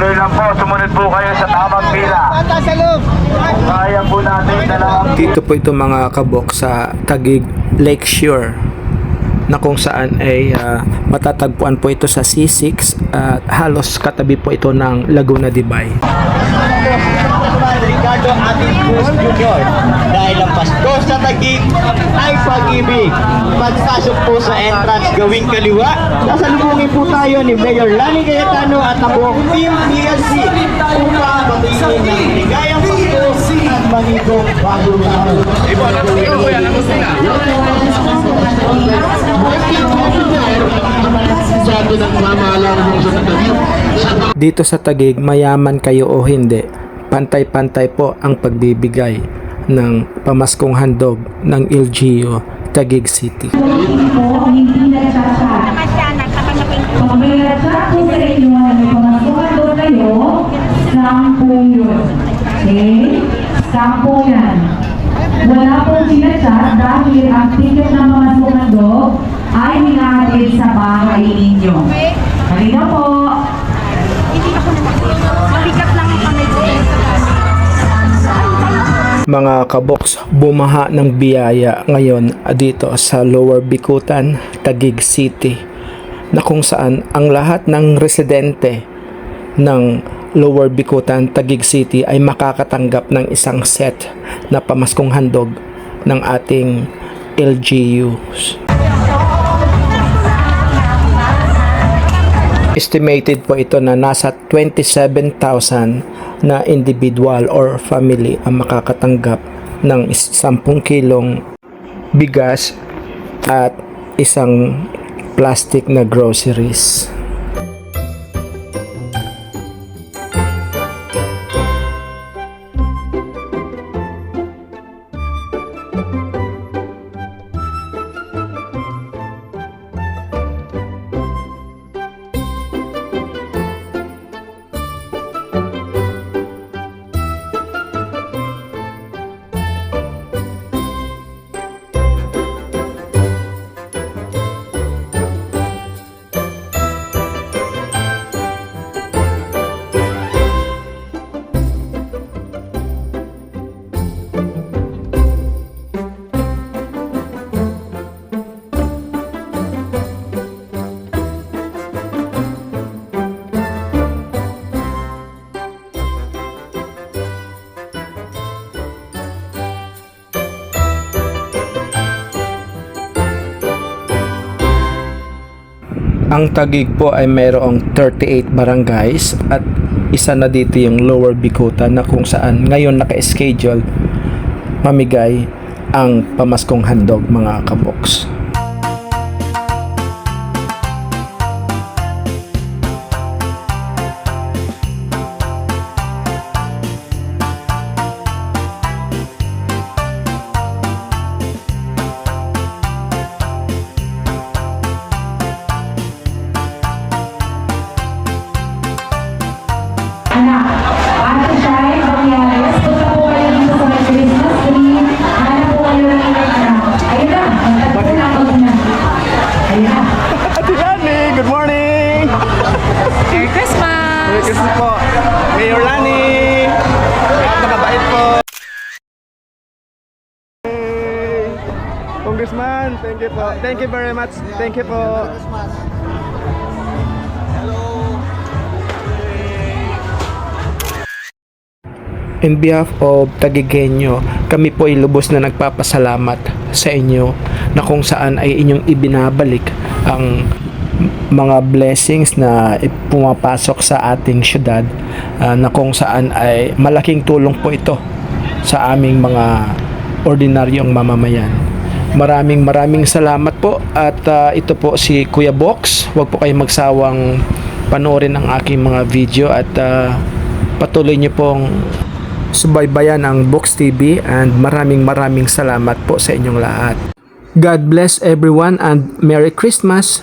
Tuloy-tuloy lang po, sumunod po kayo sa tamang pila. Kaya po natin dalawang... Dito po ito mga kabok sa Tagig Lakeshore na kung saan ay uh, matatagpuan po ito sa C6 at uh, halos katabi po ito ng Laguna Dibay. Ricardo Atin Cruz Jr. Tagig ay pag-ibig. Pagpasok po sa entrance. Gawing kaliwa, sasalubungin po tayo ni Mayor Lani Cayetano at ang buong Team PLC upang batiin ng ligayang Pasko at manigong bagong. Sabi ng mamahalang mo sa Taguig, sa Dito sa Tagig, mayaman kayo o hindi, pantay-pantay po ang pagbibigay ng pamaskong handog ng LGU Tagig City. hindi. Okay? Sampu yan. Wala pong sinachat dahil ang ticket ng mga sumando ay hinahatid sa bahay ninyo. Halina po. Mabigat Mga kaboks, bumaha ng biyaya ngayon dito sa Lower Bikutan, Tagig City na kung saan ang lahat ng residente ng Lower Bikutan, Tagig City ay makakatanggap ng isang set na pamaskong handog ng ating LGUs. Estimated po ito na nasa 27,000 na individual or family ang makakatanggap ng is- 10 kilong bigas at isang plastic na groceries. Ang Tagig po ay mayroong 38 barangays at isa na dito yung Lower Bikutan na kung saan ngayon naka-schedule mamigay ang pamaskong handog mga kaboks. Congressman, thank you po. Thank you very much. Thank you po. In behalf of Tagigenyo, kami po ay lubos na nagpapasalamat sa inyo na kung saan ay inyong ibinabalik ang mga blessings na pumapasok sa ating syudad ah, na kung saan ay malaking tulong po ito sa aming mga ordinaryong mamamayan. Maraming maraming salamat po at ah, ito po si Kuya Box. Huwag po kayong magsawang panoorin ang aking mga video at ah, patuloy niyo pong subaybayan ang Box TV and maraming maraming salamat po sa inyong lahat. God bless everyone and Merry Christmas!